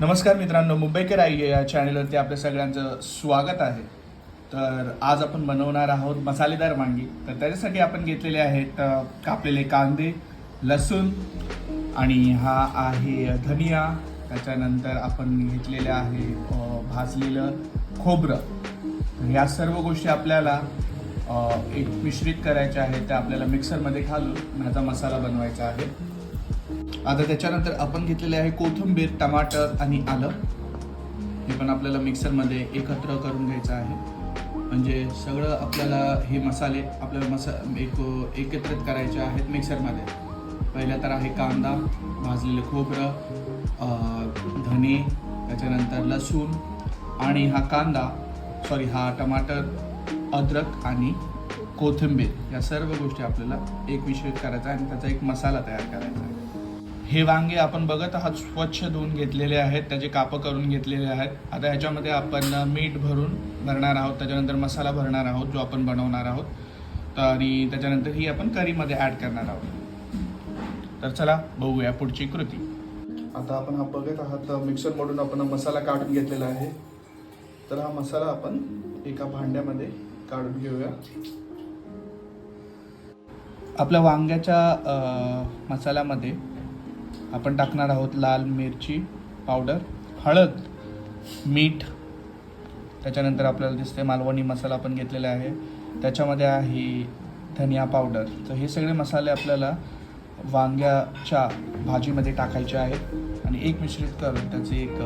नमस्कार मित्रांनो मुंबईकर आई या चॅनलवरती आपल्या सगळ्यांचं स्वागत आहे. तर आज आपण बनवणार आहोत मसालेदार वांगी. तर त्याच्यासाठी आपण घेतलेले आहेत कापलेले कांदे लसूण आणि हा आहे धनिया. त्याच्यानंतर आपण घेतलेले आहे भाजलेलं खोबरं. तर या सर्व गोष्टी आपल्याला एक मिश्रित करायच्या आहेत त्या आपल्याला मिक्सरमध्ये घालून ह्याचा मसाला बनवायचा आहे. आता त्याच्यानंतर आपण घेतलेले आहे कोथिंबीर टमाटर आणि आलं. हे पण आपल्याला मिक्सरमध्ये एकत्र करून घ्यायचं आहे. म्हणजे सगळं आपल्याला हे मसाले आपल्याला मसा एक एकत्रित करायचे आहेत मिक्सरमध्ये. पहिला तर आहे कांदा भाजलेलं खोबरं धने त्याच्यानंतर लसूण आणि हा कांदा सॉरी हा टमाटर अद्रक आणि कोथिंबीर या सर्व गोष्टी आपल्याला एक मिश्रित करायचा आहे आणि त्याचा एक मसाला तयार करायचा आहे. हे वांगे आपण बघत आहात स्वच्छ धुवून घेतलेले आहेत त्याचे कापं करून घेतलेले आहेत. आता ह्याच्यामध्ये आपण मीठ भरून भरणार आहोत त्याच्यानंतर मसाला भरणार आहोत जो आपण बनवणार आहोत. तर आणि त्याच्यानंतर ही आपण करीमध्ये ॲड करणार आहोत. तर चला बघूया पुढची कृती. आता आपण हा बघत आहात मिक्सरमधून आपण मसाला काढून घेतलेला आहे. तर हा मसाला आपण एका भांड्यामध्ये काढून घेऊया. आपल्या वांग्याच्या मसाल्यामध्ये आपण टाकणार आहोत लाल मिरची पावडर हळद मीठ. त्याच्यानंतर आपल्याला दिसते मालवणी मसाला आपण घेतलेला आहे. त्याच्यामध्ये आहे धनिया पावडर. तर हे सगळे मसाले आपल्याला वांग्याच्या भाजीमध्ये टाकायचे आहेत. आणि एक मिश्रित करून त्याची एक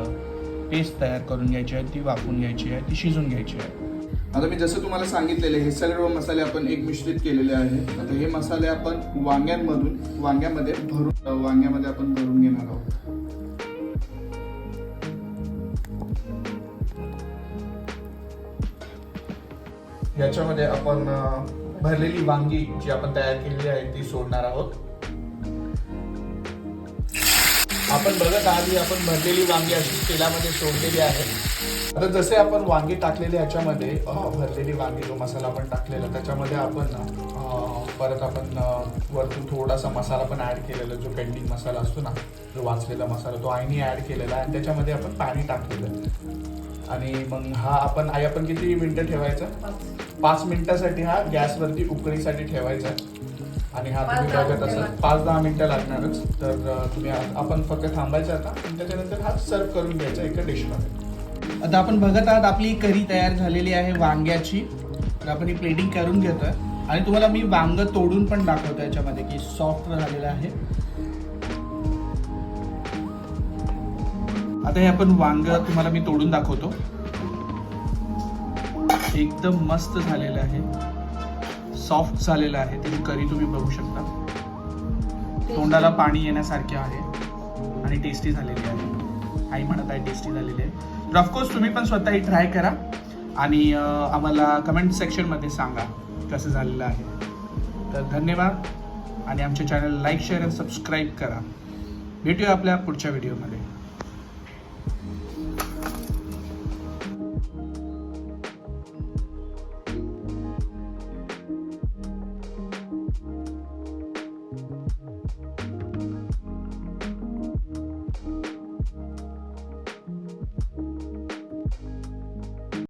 पेस्ट तयार करून घ्यायची आहे. ती वापरून घ्यायची आहे. ती शिजून घ्यायची आहे. आता मी जसं तुम्हाला सांगितलेले हे सर्व मसाले आपण एक मिश्रित केलेले आहेत आता हे मसाले आपण वांग्यांमधून वांग्यामध्ये भरून वांग्यामध्ये आपण भरून घेणार आहोत. याच्यामध्ये आपण भरलेली वांगी जी आपण तयार केलेली आहे ती सोडणार आहोत. आपण बघत आहात की आपण भरलेली वांगी अशी तेलामध्ये सोडलेली आहे. आता जसे आपण वांगी टाकलेले ह्याच्यामध्ये अं, भरलेली वांगी जो मसाला आपण टाकलेला त्याच्यामध्ये आपण परत आपण वरतून थोडासा मसाला पण ऍड केलेला जो पेंडिंग मसाला असतो ना जो वाचलेला मसाला तो आईने ऍड केलेला आहे. आणि त्याच्यामध्ये आपण पाणी टाकलेलं आणि मग हा आपण आई आपण किती मिनिटं ठेवायचा? पाच. मिनिटासाठी हा गॅसवरती उकळीसाठी ठेवायचा आणि हा तुम्ही बघत मिनिटं असाल. पाच दहा मिनिटं लागणारच. तर तुम्ही आपण फक्त थांबायचं आता. आणि त्याच्यानंतर हा सर्व करून घ्यायचा एका डिशमध्ये. आता आपण बघत आहात आपली करी तयार झालेली आहे वांग्याची. तर आपण ही प्लेटिंग करून घेतोय. आणि तुम्हाला मी वांग तोडून पण दाखवतो याच्यामध्ये की सॉफ्ट झालेलं आहे. आता हे आपण वांग तुम्हाला मी तोडून दाखवतो. एकदम मस्त झालेलं आहे. सॉफ्ट झालेलं आहे त्याची करी तुम्ही बघू शकता. तोंडाला पाणी येण्यासारखे आहे आणि टेस्टी झालेली आहे. आई म्हणत आहे टेस्टी झालेली आहे. तर ऑफकोर्स तुम्ही पण स्वतः ट्राय करा आणि आम्हाला कमेंट सेक्शनमध्ये सांगा कसं झालेलं आहे. तर धन्यवाद आणि आमच्या चॅनल लाईक शेअर आणि सबस्क्राईब करा. भेटूया आपल्या पुढच्या व्हिडिओमध्ये